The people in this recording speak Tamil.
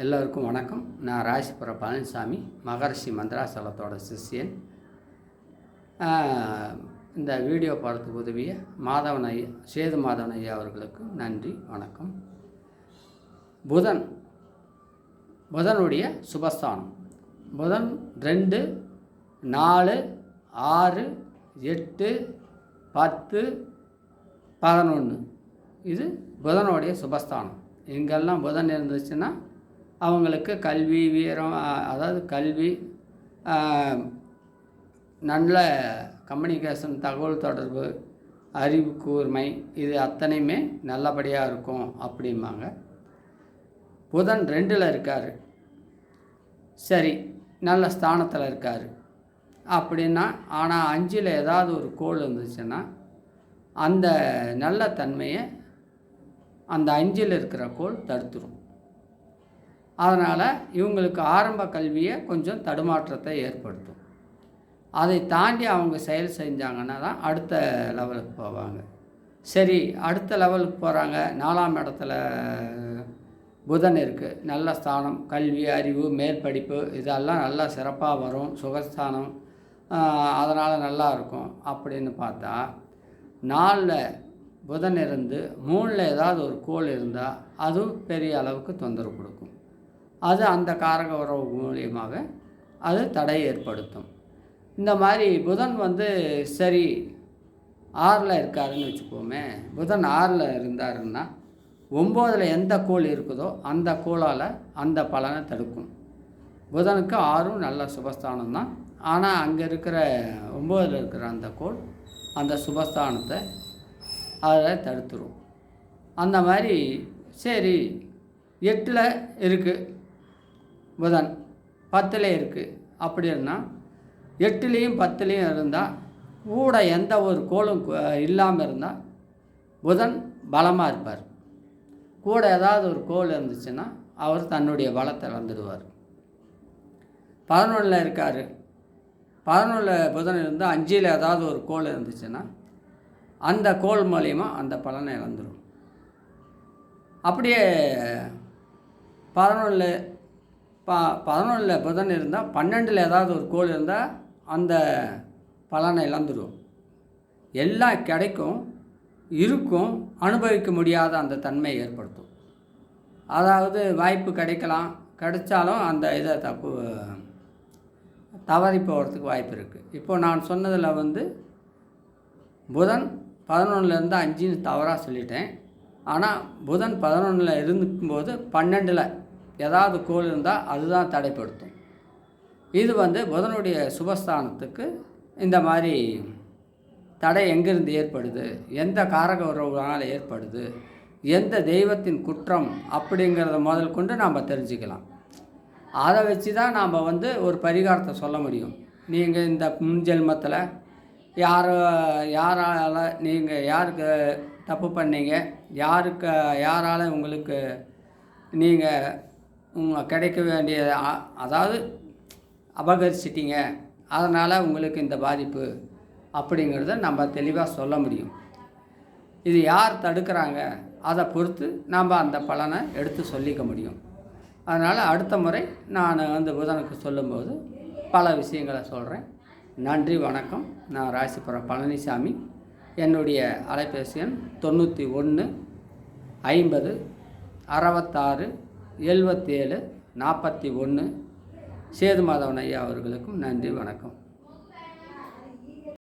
எல்லோருக்கும் வணக்கம். நான் ராசிபுர பழனிசாமி மகரிஷி மந்திராசலத்தோட சிஷ்யன். இந்த வீடியோ பார்த்து உதவிய மாதவன் ஐயா சேது மாதவன் ஐயா அவர்களுக்கு நன்றி வணக்கம். புதன் புதனுடைய சுபஸ்தானம். புதன் ரெண்டு நாலு ஆறு எட்டு பத்து பதினொன்று இது புதனுடைய சுபஸ்தானம். எங்கெல்லாம் புதன் இருந்துச்சுன்னா அவங்களுக்கு கல்வி வீரம் அதாவது கல்வி நல்ல கம்யூனிகேஷன் தகவல் தொடர்பு அறிவு கூர்மை இது அத்தனையுமே நல்லபடியாக இருக்கும் அப்படிம்பாங்க. புதன் ரெண்டில் இருக்கார். சரி நல்ல ஸ்தானத்தில் இருக்கார். அப்படின்னா ஆனால் அஞ்சில் ஏதாவது ஒரு கோள் இருந்துச்சுன்னா அந்த நல்ல தன்மையை அந்த அஞ்சில் இருக்கிற கோள் தடுத்துரும். அதனால் இவங்களுக்கு ஆரம்ப கல்வியை கொஞ்சம் தடுமாற்றத்தை ஏற்படுத்தும். அதை தாண்டி அவங்க செயல் செஞ்சாங்கன்னா தான் அடுத்த லெவலுக்கு போவாங்க. சரி அடுத்த லெவலுக்கு போகிறாங்க நாலாம் இடத்துல புதன் இருக்குது நல்ல ஸ்தானம் கல்வி அறிவு மேற்படிப்பு இதெல்லாம் நல்லா சிறப்பாக வரும். சுகஸ்தானம் அதனால் நல்லா இருக்கும் அப்படின்னு பார்த்தா நாலில் புதன் இருந்து மூணில் ஏதாவது ஒரு கோள் இருந்தால் அதுவும் பெரிய அளவுக்கு தொந்தரவு கொடுக்கும். அது அந்த காரக உறவு மூலியமாக அது தடை ஏற்படுத்தும். இந்த மாதிரி புதன் வந்து சரி ஆறில் இருக்காருன்னு வச்சுக்கோமே புதன் ஆறில் இருந்தாருன்னா ஒம்போதில் எந்த கோள் இருக்குதோ அந்த கோளால் அந்த பலனை தடுக்கும். புதனுக்கு ஆறும் நல்ல சுபஸ்தானம் தான். ஆனால் அங்கே இருக்கிற ஒம்போதில் இருக்கிற அந்த கோள் அந்த சுபஸ்தானத்தை அதில் தடுத்துரும். அந்த மாதிரி சரி எட்டில் இருக்குது புதன் பத்தில் இருக்குது அப்படின்னா எட்டுலேயும் பத்துலேயும் இருந்தால் கூட எந்த ஒரு கோளும் இல்லாமல் இருந்தால் புதன் பலமாக இருப்பார். கூட ஏதாவது ஒரு கோள் இருந்துச்சுன்னா அவர் தன்னுடைய பலத்தை இழந்துடுவார். பதினொன்றில் இருக்கார். பதினொன்றில் புதன் இருந்தால் அஞ்சில் ஏதாவது ஒரு கோள் இருந்துச்சுன்னா அந்த கோள் மூலியமாக அந்த பலனை இழந்துடும் அப்படியே பதினொன்றில் ப பதினொன்றில் புதன் இருந்தால் பன்னெண்டில் ஏதாவது ஒரு கோள் இருந்தால் அந்த பலனை இழந்துடும் எல்லாம் கிடைக்கும் இருக்கும் அனுபவிக்க முடியாத அந்த தன்மையை ஏற்படுத்தும். அதாவது வாய்ப்பு கிடைக்கலாம் கிடைச்சாலும் அந்த இதை தப்பு தவறி போகிறதுக்கு வாய்ப்பு இருக்குது இப்போது நான் சொன்னதில் வந்து புதன் பதினொன்றுலேருந்து அஞ்சுன்னு தவறாக சொல்லிட்டேன். ஆனால் புதன் பதினொன்றில் இருக்கும்போது பன்னெண்டில் ஏதாவது கோள் இருந்தால் அதுதான் தடைப்படுத்தும். இது வந்து புதனுடைய சுபஸ்தானத்துக்கு இந்த மாதிரி தடை எங்கிருந்து ஏற்படுது? எந்த காரக உறவுகளால் ஏற்படுது? எந்த தெய்வத்தின் குற்றம் அப்படிங்கிறத முதல் கொண்டு நாம் தெரிஞ்சுக்கலாம். அதை வச்சு தான் நாம் வந்து ஒரு பரிகாரத்தை சொல்ல முடியும். நீங்கள் இந்த முன்ஜென்மத்தில் யார் யாரால் நீங்கள் யாருக்கு தப்பு பண்ணீங்க? யாருக்கு யாரால் உங்களுக்கு நீங்கள் கிடைக்க வேண்டிய அதாவது அபகரிச்சிட்டீங்க அதனால் உங்களுக்கு இந்த பாதிப்பு அப்படிங்கிறத நம்ம தெளிவாக சொல்ல முடியும். இது யார் தடுக்கிறாங்க அதை பொறுத்து நாம் அந்த பலனை எடுத்து சொல்லிக்க முடியும். அதனால் அடுத்த முறை நான் வந்து புதனுக்கு சொல்லும்போது பல விஷயங்களை சொல்கிறேன் நன்றி வணக்கம். நான் ராசிபுரம் பழனிசாமி. என்னுடைய அலைபேசி எண் தொண்ணூற்றி ஒன்று ஐம்பது அறுபத்தாறு எழுபத்தேழு நாற்பத்தி ஒன்று சேது மாதவன் ஐயா அவர்களுக்கும் நன்றி வணக்கம்.